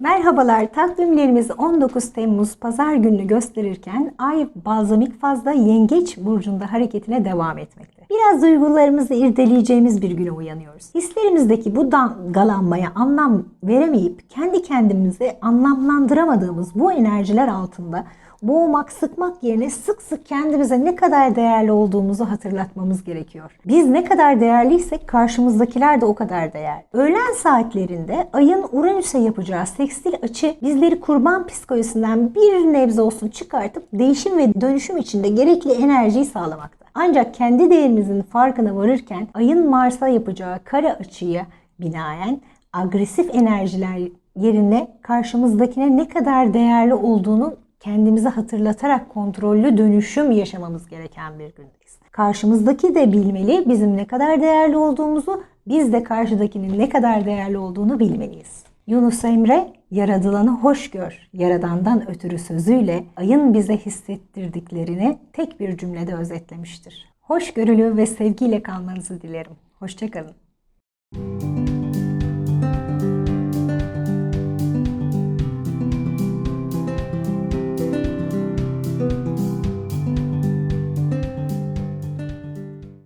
Merhabalar, takvimlerimiz 19 Temmuz Pazar gününü gösterirken Ay balzamik fazla Yengeç burcunda hareketine devam etmekte. Biraz duygularımızı irdeleyeceğimiz bir güne uyanıyoruz. Hislerimizdeki bu dalgalanmaya anlam veremeyip kendi kendimizi anlamlandıramadığımız bu enerjiler altında boğmak, sıkmak yerine sık sık kendimize ne kadar değerli olduğumuzu hatırlatmamız gerekiyor. Biz ne kadar değerliysek karşımızdakiler de o kadar değer. Öğlen saatlerinde ayın Uranüs'e yapacağı sekstil açı bizleri kurban psikolojisinden bir nebze olsun çıkartıp değişim ve dönüşüm içinde gerekli enerjiyi sağlamakta. Ancak kendi değerimizin farkına varırken ayın Mars'a yapacağı kara açıya binaen agresif enerjiler yerine karşımızdakine ne kadar değerli olduğunu kendimize hatırlatarak kontrollü dönüşüm yaşamamız gereken bir gündeyiz. Karşımızdaki de bilmeli bizim ne kadar değerli olduğumuzu, biz de karşıdakinin ne kadar değerli olduğunu bilmeliyiz. Yunus Emre, yaradılanı hoş gör, yaradandan ötürü sözüyle ayın bize hissettirdiklerini tek bir cümlede özetlemiştir. Hoşgörülü ve sevgiyle kalmanızı dilerim. Hoşçakalın.